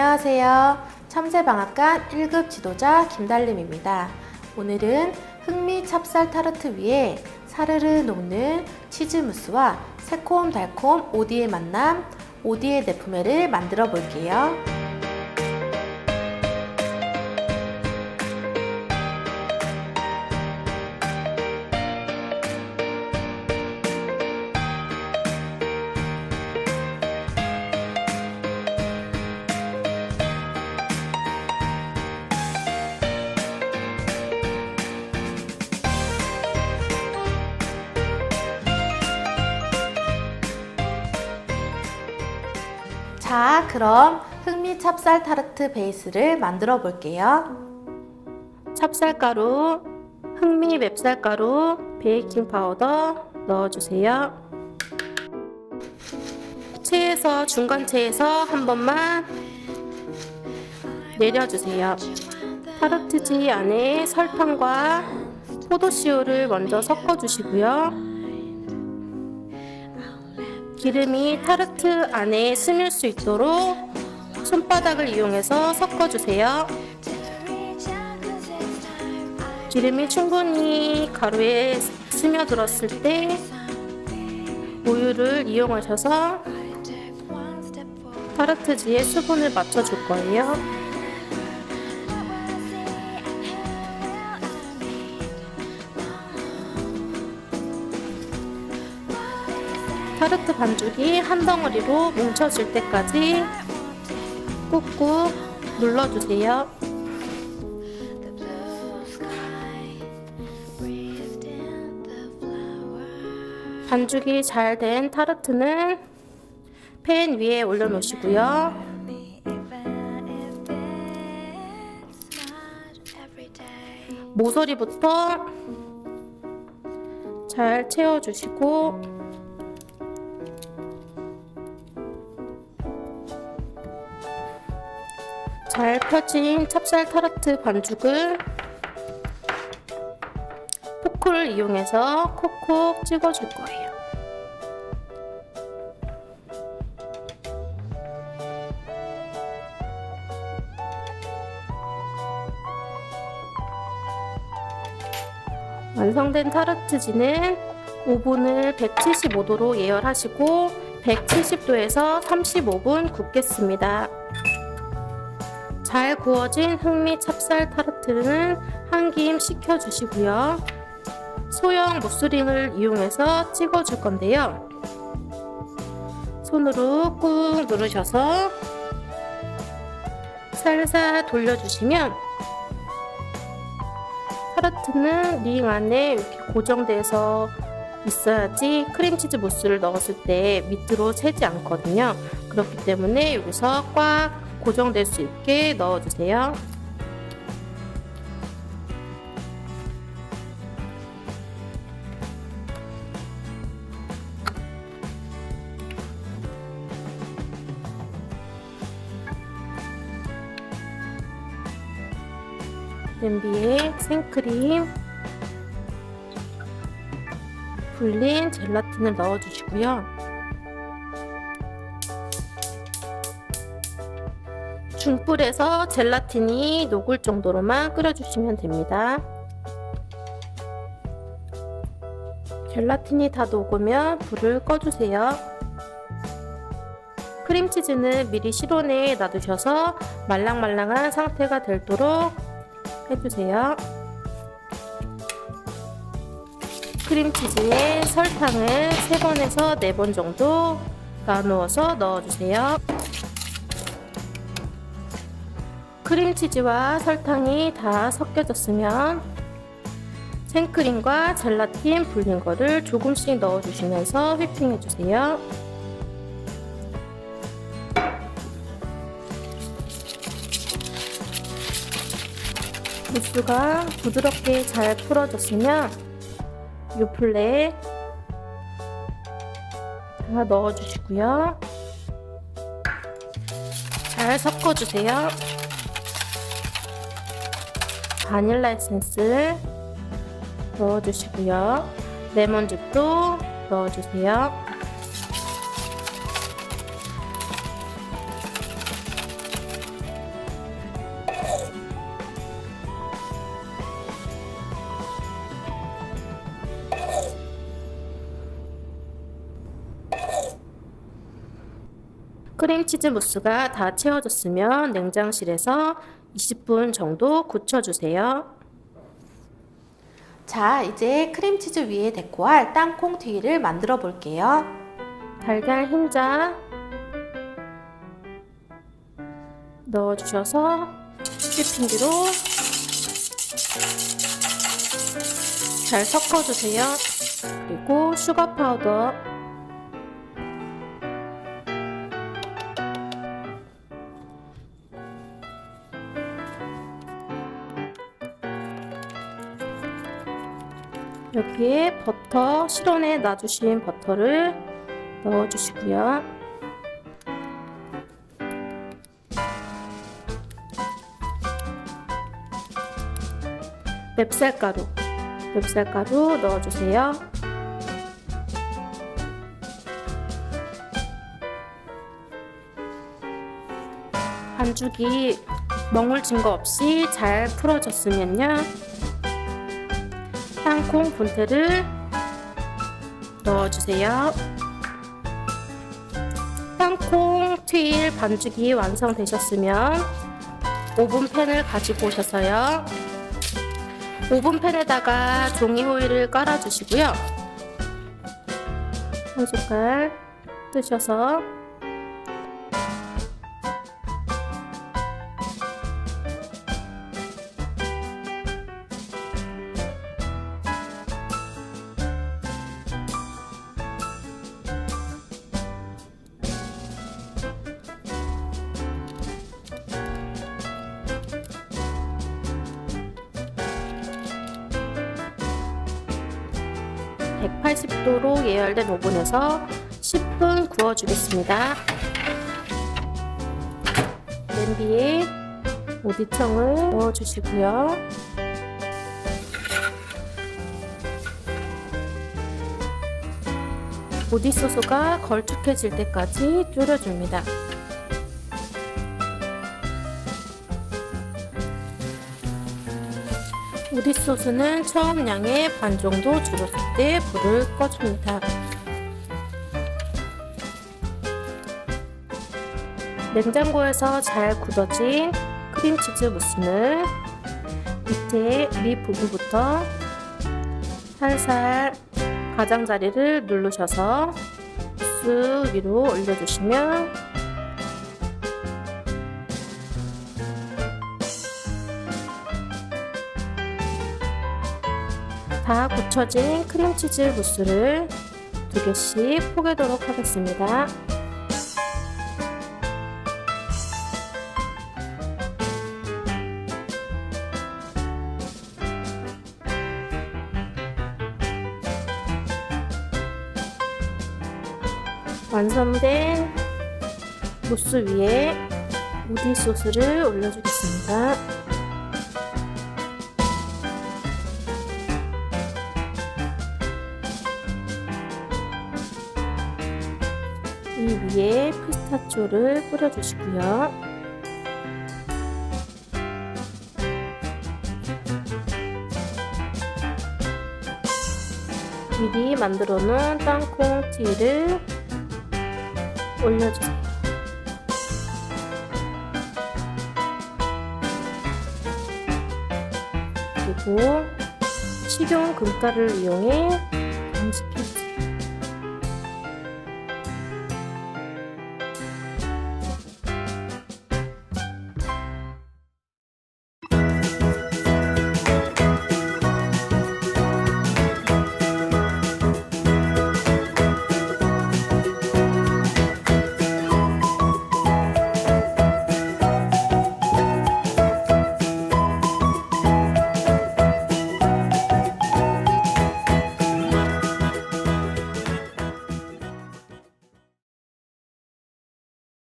안녕하세요. 참새방앗간 1급 지도자 김달림입니다. 오늘은 흑미 찹쌀 타르트 위에 사르르 녹는 치즈 무스와 새콤달콤 오디의 만남, 오디의 네프메를 만들어 볼게요. 그럼 흑미 찹쌀 타르트 베이스를 만들어 볼게요. 찹쌀가루, 흑미 맵쌀가루, 베이킹 파우더 넣어주세요. 체에서 중간체에서 한 번만 내려주세요. 타르트지 안에 설탕과 포도씨유를 먼저 섞어주시고요. 기름이 타르트 안에 스밀 수 있도록 손바닥을 이용해서 섞어주세요. 기름이 충분히 가루에 스며들었을 때 우유를 이용하셔서 타르트지에 수분을 맞춰줄 거예요. 타르트 반죽이 한 덩어리로 뭉쳐질 때까지 꾹꾹 눌러주세요. 반죽이 잘 된 타르트는 팬 위에 올려놓으시고요. 모서리부터 잘 채워주시고 잘 펴진 찹쌀 타르트 반죽을 포크를 이용해서 콕콕 찍어줄 거예요. 완성된 타르트지는 오븐을 175도로 예열하시고 170도에서 35분 굽겠습니다. 잘 구워진 흑미 찹쌀 타르트는 한 김 식혀주시고요. 소형 무스링을 이용해서 찍어줄 건데요. 손으로 꾹 누르셔서 살살 돌려주시면 타르트는 링 안에 이렇게 고정돼서 있어야지 크림치즈 무스를 넣었을 때 밑으로 새지 않거든요. 그렇기 때문에 여기서 꽉 고정될 수 있게 넣어주세요. 냄비에 생크림, 불린 젤라틴을 넣어주시고요. 중불에서 젤라틴이 녹을 정도로만 끓여주시면 됩니다. 젤라틴이 다 녹으면 불을 꺼주세요. 크림치즈는 미리 실온에 놔두셔서 말랑말랑한 상태가 되도록 해주세요. 크림치즈에 설탕을 3번에서 4번 정도 나누어서 넣어주세요. 크림치즈와 설탕이 다 섞여졌으면 생크림과 젤라틴 불린 거를 조금씩 넣어주시면서 휘핑해주세요. 무스가 부드럽게 잘 풀어졌으면 요플레에 다 넣어주시고요. 잘 섞어주세요. 바닐라 에센스를 넣어주시고요. 레몬즙도 넣어주세요. 크림치즈 무스가 다 채워졌으면 냉장실에서 20분 정도 굳혀주세요. 자, 이제 크림치즈 위에 데코할 땅콩 튀기를 만들어 볼게요. 달걀 흰자 넣어주셔서 휘핑기로 잘 섞어주세요. 그리고 슈가 파우더 여기에 버터 실온에 놔주신 버터를 넣어주시고요. 맵쌀가루, 맵쌀가루 넣어주세요. 반죽이 멍울진 거 없이 잘 풀어졌으면요. 땅콩 분태를 넣어주세요. 땅콩 트일 반죽이 완성되셨으면 오븐팬을 가지고 오셔서요. 오븐팬에다가 종이 호일을 깔아주시고요. 한 숟갈 뜨셔서 (180도로) 예열된 오븐에서 (10분) 구워주겠습니다. 냄비에 오디청을 넣어주시고요. 오디소스가 걸쭉해질 때까지 졸여줍니다 우디 소스는 처음 양의 반 정도 줄였을 때 불을 꺼줍니다. 냉장고에서 잘 굳어진 크림치즈 무스는 밑에 밑 부분부터 살살 가장자리를 누르셔서 쓱 위로 올려주시면 다 굳혀진 크림치즈 무스를 두 개씩 포개도록 하겠습니다. 완성된 무스 위에 우디 소스를 올려주겠습니다. 이 위에 피스타치오를 뿌려주시고요. 미리 만들어 놓은 땅콩 티를 올려주세요. 그리고 식용 금가루를 이용해